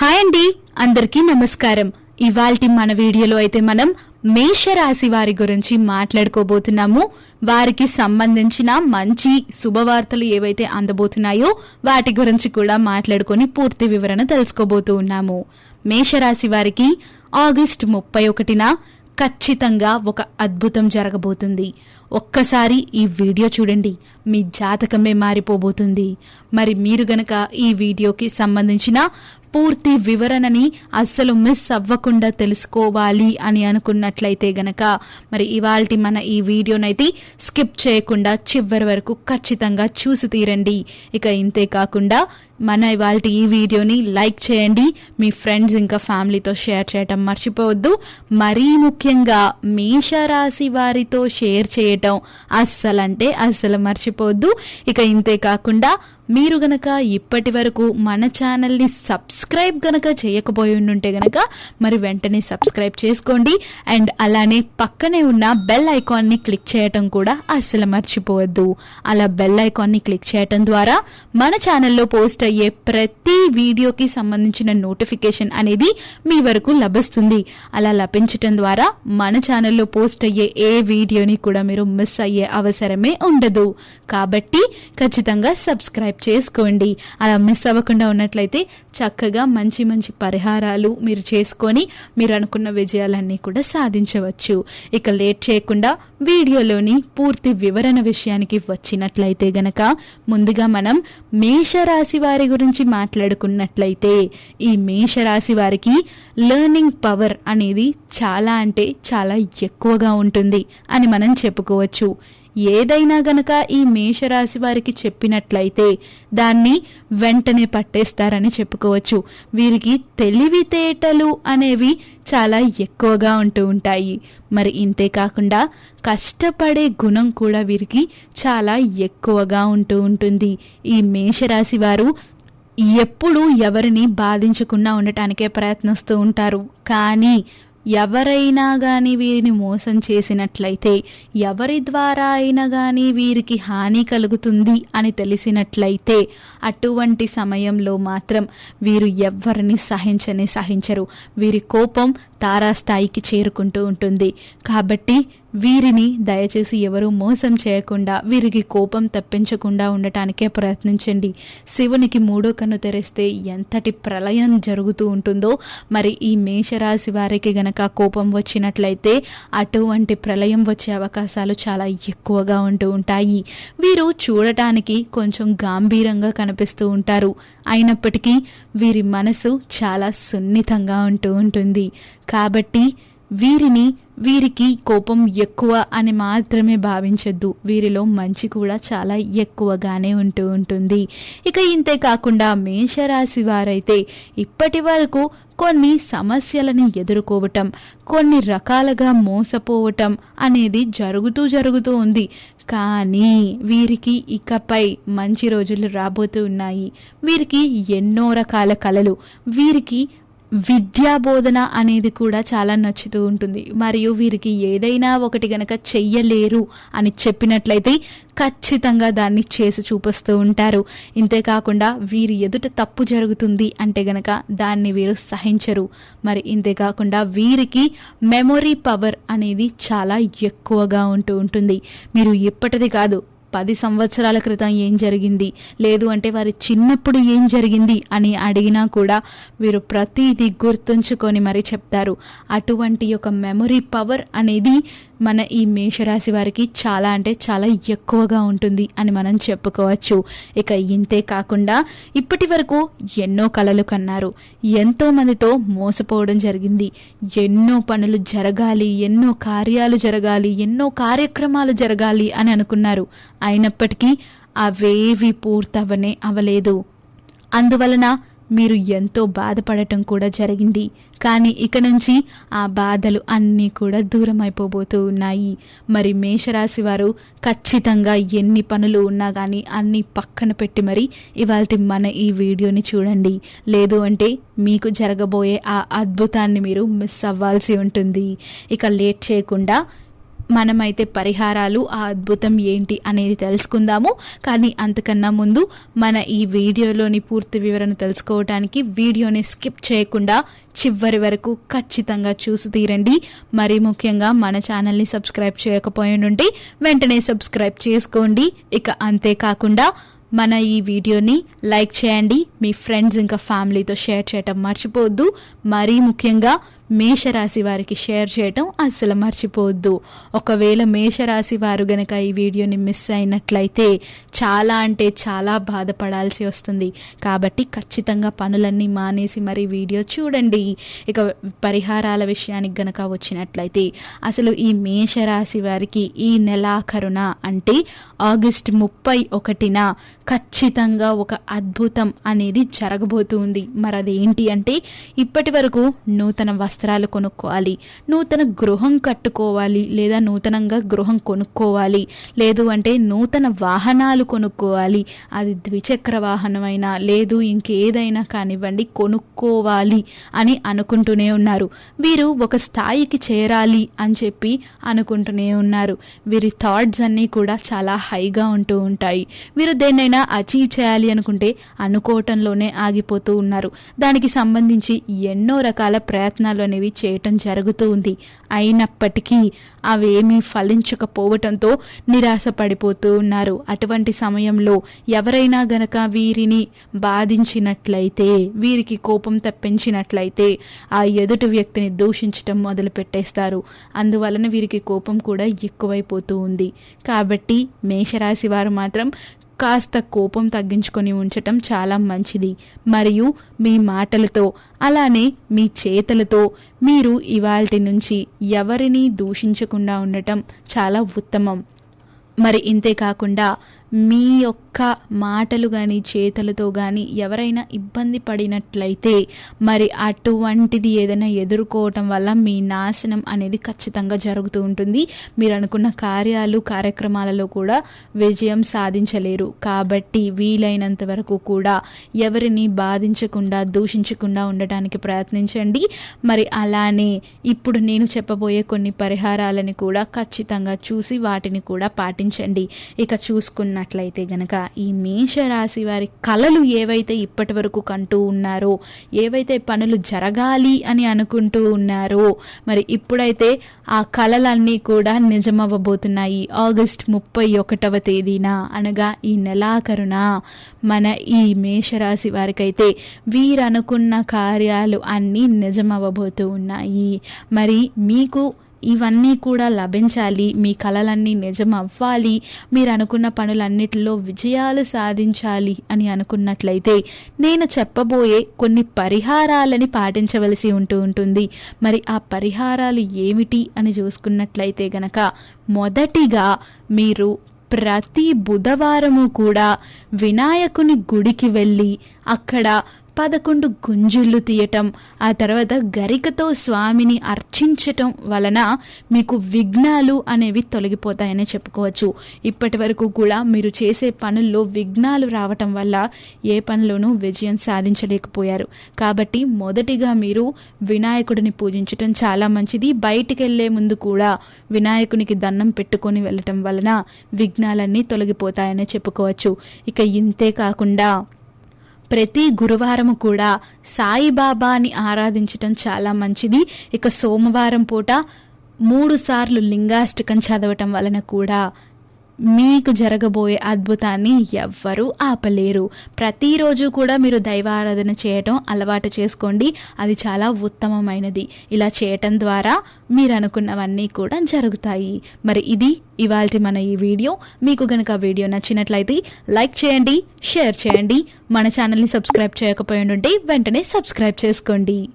Hi అండి అందరికీ నమస్కారం. ఇవాల్టి మన వీడియోలో అయితే మనం మేషరాశి వారి గురించి మాట్లాడుకోబోతున్నాము. వారికి సంబంధించిన మంచి శుభవార్తలు ఏవైతే అందబోతున్నాయో వాటి గురించి కూడా మాట్లాడుకొని పూర్తి వివరణ తెలుసుకోబోతూ ఉన్నాము. మేషరాశి వారికి ఆగస్ట్ ముప్పై ఒకటిన ఖచ్చితంగా ఒక అద్భుతం జరగబోతుంది. ఒక్కసారి ఈ వీడియో చూడండి మీ జాతకమే మారిపోబోతుంది. మరి మీరు గనక ఈ వీడియోకి సంబంధించిన పూర్తి వివరణని అస్సలు మిస్ అవ్వకుండా తెలుసుకోవాలి అని అనుకున్నట్లయితే గనక మరి ఇవాల్టి మన ఈ వీడియోనైతే స్కిప్ చేయకుండా చివరి వరకు ఖచ్చితంగా చూసి తీరండి. ఇక ఇంతే కాకుండా మన ఇవాళ ఈ వీడియోని లైక్ చేయండి. మీ ఫ్రెండ్స్ ఇంకా ఫ్యామిలీతో షేర్ చేయటం మర్చిపోవద్దు. మరీ ముఖ్యంగా మేషరాశి వారితో షేర్ చేయటం అస్సలంటే అస్సలు మర్చిపోవద్దు. ఇక ఇంతే కాకుండా మీరు గనక ఇప్పటి వరకు మన ఛానల్ని సబ్స్క్రైబ్ గనక చేయకపోయి ఉంటే గనక మరి వెంటనే సబ్స్క్రైబ్ చేసుకోండి. అండ్ అలానే పక్కనే ఉన్న బెల్ ఐకాన్ని క్లిక్ చేయటం కూడా అస్సలు మర్చిపోవద్దు. అలా బెల్ ఐకాన్ని క్లిక్ చేయటం ద్వారా మన ఛానల్లో పోస్ట్ అయ్యే ప్రతి వీడియోకి సంబంధించిన నోటిఫికేషన్ అనేది మీ వరకు లభిస్తుంది. అలా లభించటం ద్వారా మన ఛానల్లో పోస్ట్ అయ్యే ఏ వీడియోని కూడా మీరు మిస్ అయ్యే అవసరమే ఉండదు. కాబట్టి ఖచ్చితంగా సబ్స్క్రైబ్ చేసుకోండి. అలా మిస్ అవ్వకుండా ఉన్నట్లయితే చక్కగా మంచి మంచి పరిహారాలు మీరు చేసుకొని మీరు అనుకున్న విజయాలన్నీ కూడా సాధించవచ్చు. ఇక లేట్ చేయకుండా వీడియోలోని పూర్తి వివరణ విషయానికి వచ్చినట్లయితే గనక ముందుగా మనం మేషరాశి వారి గురించి మాట్లాడుకున్నట్లయితే ఈ మేషరాశి వారికి లెర్నింగ్ పవర్ అనేది చాలా అంటే చాలా ఎక్కువగా ఉంటుంది అని మనం చెప్పుకోవచ్చు. ఏదైనా గనక ఈ మేషరాశి వారికి చెప్పినట్లయితే దాన్ని వెంటనే పట్టేస్తారని చెప్పుకోవచ్చు. వీరికి తెలివితేటలు అనేవి చాలా ఎక్కువగా ఉంటూ ఉంటాయి. మరి ఇంతే కాకుండా కష్టపడే గుణం కూడా వీరికి చాలా ఎక్కువగా ఉంటూ ఉంటుంది. ఈ మేషరాశి వారు ఎప్పుడు ఎవరిని బాధించకుండా ఉండటానికే ప్రయత్నిస్తూ ఉంటారు. కానీ ఎవరైనా కానీ వీరిని మోసం చేసినట్లయితే ఎవరి ద్వారా అయినా కానీ వీరికి హాని కలుగుతుంది అని తెలిసినట్లయితే అటువంటి సమయంలో మాత్రం వీరు ఎవరిని సహించని సహించరు. వీరి కోపం తారాస్థాయికి చేరుకుంటూ ఉంటుంది. కాబట్టి వీరిని దయచేసి ఎవరు మోసం చేయకుండా వీరికి కోపం తప్పించకుండా ఉండటానికే ప్రయత్నించండి. శివునికి మూడో కన్ను తెరిస్తే ఎంతటి ప్రళయం జరుగుతూ ఉంటుందో మరి ఈ మేషరాశి వారికి గనక కోపం వచ్చినట్లయితే అటువంటి ప్రళయం వచ్చే అవకాశాలు చాలా ఎక్కువగా ఉంటూ ఉంటాయి. వీరు చూడటానికి కొంచెం గాంభీరంగా కనిపిస్తూ ఉంటారు. అయినప్పటికీ వీరి మనసు చాలా సున్నితంగా ఉంటూ ఉంటుంది. కాబట్టి వీరిని వీరికి కోపం ఎక్కువ అని మాత్రమే భావించద్దు. వీరిలో మంచి కూడా చాలా ఎక్కువగానే ఉంటూ ఉంటుంది. ఇక ఇంతే కాకుండా మేషరాశి వారైతే ఇప్పటి వరకు కొన్ని సమస్యలని ఎదుర్కోవటం కొన్ని రకాలుగా మోసపోవటం అనేది జరుగుతూ జరుగుతూ ఉంది. కానీ వీరికి ఇకపై మంచి రోజులు రాబోతూ ఉన్నాయి. వీరికి ఎన్నో రకాల కళలు వీరికి విద్యా బోధన అనేది కూడా చాలా నచ్చుతూ ఉంటుంది. మరియు వీరికి ఏదైనా ఒకటి గనక చెయ్యలేరు అని చెప్పినట్లయితే ఖచ్చితంగా దాన్ని చేసి చూపిస్తూ ఉంటారు. ఇంతేకాకుండా వీరి ఎదుట తప్పు జరుగుతుంది అంటే గనక దాన్ని వీరు సహించరు. మరి ఇంతేకాకుండా వీరికి మెమొరీ పవర్ అనేది చాలా ఎక్కువగా ఉంటూ ఉంటుంది. మీరు ఇప్పటిది కాదు పది సంవత్సరాల క్రితం ఏం జరిగింది? లేదు అంటే వారి చిన్నప్పుడు ఏం జరిగింది అని అడిగినా కూడా వీరు ప్రతిదీ గుర్తుంచుకొని మరి చెప్తారు. అటువంటి ఒక మెమొరీ పవర్ అనేది మన ఈ మేషరాశి వారికి చాలా అంటే చాలా ఎక్కువగా ఉంటుంది అని మనం చెప్పుకోవచ్చు. ఇక ఇంతే కాకుండా ఇప్పటి వరకు ఎన్నో కలలు కన్నారు. ఎంతో మందితో మోసపోవడం జరిగింది. ఎన్నో పనులు జరగాలి ఎన్నో కార్యాలు జరగాలి ఎన్నో కార్యక్రమాలు జరగాలి అని అనుకున్నారు. అయినప్పటికీ అవేవి పూర్తవనే అవలేదు అందువలన మీరు ఎంతో బాధపడటం కూడా జరిగింది. కానీ ఇక నుంచి ఆ బాధలు అన్నీ కూడా దూరం అయిపోబోతూ ఉన్నాయి. మరి మేషరాశి వారు ఖచ్చితంగా ఎన్ని పనులు ఉన్నా కానీ అన్నీ పక్కన పెట్టి మరి ఇవాళ మన ఈ వీడియోని చూడండి. లేదు అంటే మీకు జరగబోయే ఆ అద్భుతాన్ని మీరు మిస్ అవ్వాల్సి ఉంటుంది. ఇక లేట్ చేయకుండా మనమైతే పరిహారాలు ఆ అద్భుతం ఏంటి అనేది తెలుసుకుందాము. కానీ అంతకన్నా ముందు మన ఈ వీడియోలోని పూర్తి వివరణ తెలుసుకోవడానికి వీడియోని స్కిప్ చేయకుండా చివరి వరకు ఖచ్చితంగా చూసి తీరండి. మరీ ముఖ్యంగా మన ఛానల్ని సబ్స్క్రైబ్ చేయకపోయి ఉంటే వెంటనే సబ్స్క్రైబ్ చేసుకోండి. ఇక అంతేకాకుండా మన ఈ వీడియోని లైక్ చేయండి. మీ ఫ్రెండ్స్ ఇంకా ఫ్యామిలీతో షేర్ చేయటం మర్చిపోవద్దు. మరీ ముఖ్యంగా మేషరాశి వారికి షేర్ చేయటం అస్సలు మర్చిపోవద్దు. ఒకవేళ మేషరాశి వారు గనక ఈ వీడియోని మిస్ అయినట్లయితే చాలా అంటే చాలా బాధపడాల్సి వస్తుంది. కాబట్టి ఖచ్చితంగా పనులన్నీ మానేసి మరి వీడియో చూడండి. ఇక పరిహారాల విషయానికి గనక వచ్చినట్లయితే అసలు ఈ మేషరాశి వారికి ఈ నెలాఖరున అంటే ఆగస్ట్ ముప్పై ఒకటిన ఖచ్చితంగా ఒక అద్భుతం అనేది జరగబోతుంది మరి అదేంటి అంటే ఇప్పటి వరకు నూతన వస్త్రాలు కొనుక్కోవాలి. నూతన గృహం కట్టుకోవాలి లేదా నూతనంగా గృహం కొనుక్కోవాలి. లేదు అంటే నూతన వాహనాలు కొనుక్కోవాలి. అది ద్విచక్ర వాహనమైనా లేదు ఇంకేదైనా కానివ్వండి కొనుక్కోవాలి అని అనుకుంటూనే ఉన్నారు. వీరు ఒక స్థాయికి చేరాలి అని చెప్పి అనుకుంటూనే ఉన్నారు. వీరి థాట్స్ అన్నీ కూడా చాలా హైగా ఉంటూ ఉంటాయి. వీరు దేన్నైనా అచీవ్ చేయాలి అనుకుంటే అనుకోవటంలోనే ఆగిపోతూ ఉన్నారు. దానికి సంబంధించి ఎన్నో రకాల ప్రయత్నాలు అనేవి చేయటం జరుగుతూ ఉంది అయినప్పటికీ అవేమీ ఫలించకపోవటంతో నిరాశ పడిపోతూ ఉన్నారు. అటువంటి సమయంలో ఎవరైనా గనక వీరిని బాధించినట్లయితే వీరికి కోపం తప్పించినట్లయితే ఆ ఎదుటి వ్యక్తిని దూషించటం మొదలు పెట్టేస్తారు అందువలన వీరికి కోపం కూడా ఎక్కువైపోతూ ఉంది కాబట్టి మేషరాశి వారు మాత్రం కాస్త కోపం తగ్గించుకొని ఉంచటం చాలా మంచిది. మరియు మీ మాటలతో అలానే మీ చేతలతో మీరు ఇవాల్టి నుంచి ఎవరిని దూషించకుండా ఉండటం చాలా ఉత్తమం. మరి ఇంతే కాకుండా మీ యొక్క మాటలు కానీ చేతలతో కానీ ఎవరైనా ఇబ్బంది పడినట్లయితే మరి అటువంటిది ఏదైనా ఎదుర్కోవటం వల్ల మీ నాశనం అనేది ఖచ్చితంగా జరుగుతూ ఉంటుంది. మీరు అనుకున్న కార్యాలు కార్యక్రమాలలో కూడా విజయం సాధించలేరు. కాబట్టి వీలైనంత వరకు కూడా ఎవరిని బాధించకుండా దూషించకుండా ఉండటానికి ప్రయత్నించండి. మరి అలానే ఇప్పుడు నేను చెప్పబోయే కొన్ని పరిహారాలని కూడా ఖచ్చితంగా చూసి వాటిని కూడా పాటించండి. ఇక చూసుకున్నట్లయితే గనక ఈ మేషరాశి వారి కళలు ఏవైతే ఇప్పటి వరకు కంటూ ఉన్నారో ఏవైతే పనులు జరగాలి అని అనుకుంటూ ఉన్నారో మరి ఇప్పుడైతే ఆ కళలన్నీ కూడా నిజమవ్వబోతున్నాయి. ఆగస్ట్ ముప్పై ఒకటవ తేదీన అనగా ఈ నెలాఖరున మన ఈ మేషరాశి వారికైతే వీరనుకున్న కార్యాలు అన్నీ నిజమవ్వబోతూ ఉన్నాయి. మరి మీకు ఇవన్నీ కూడా లభించాలి మీ కళలన్నీ నిజం అవ్వాలి మీరు అనుకున్న పనులన్నిటిలో విజయాలు సాధించాలి అని అనుకున్నట్లయితే నేను చెప్పబోయే కొన్ని పరిహారాలని పాటించవలసి ఉంటూ ఉంటుంది. మరి ఆ పరిహారాలు ఏమిటి అని చూసుకున్నట్లయితే గనక మొదటిగా మీరు ప్రతి బుధవారము కూడా వినాయకుని గుడికి వెళ్ళి అక్కడ పదకొండు గుంజుళ్ళు తీయటం ఆ తర్వాత గరికతో స్వామిని అర్చించటం వలన మీకు విఘ్నాలు అనేవి తొలగిపోతాయని చెప్పుకోవచ్చు. ఇప్పటి వరకు కూడా మీరు చేసే పనుల్లో విఘ్నాలు రావటం వల్ల ఏ పనిలోనూ విజయం సాధించలేకపోయారు. కాబట్టి మొదటిగా మీరు వినాయకుడిని పూజించటం చాలా మంచిది. బయటికి వెళ్ళే ముందు కూడా వినాయకునికి దండం పెట్టుకొని వెళ్ళటం వలన విఘ్నాలన్నీ తొలగిపోతాయని చెప్పుకోవచ్చు. ఇక ఇంతే కాకుండా ప్రతి గురువారం కూడా సాయిబాబాని ఆరాధించటం చాలా మంచిది. ఇక సోమవారం పూట మూడు సార్లు లింగాష్టకం చదవటం వలన కూడా మీకు జరగబోయే అద్భుతాన్ని ఎవ్వరూ ఆపలేరు. ప్రతిరోజు కూడా మీరు దైవారాధన చేయటం అలవాటు చేసుకోండి. అది చాలా ఉత్తమమైనది. ఇలా చేయటం ద్వారా మీరు అనుకున్నవన్నీ కూడా జరుగుతాయి. మరి ఇది ఇవాళ మన ఈ వీడియో. మీకు గనక వీడియో నచ్చినట్లయితే లైక్ చేయండి షేర్ చేయండి. మన ఛానల్ని సబ్స్క్రైబ్ చేయకపోయి ఉంటే వెంటనే సబ్స్క్రైబ్ చేసుకోండి.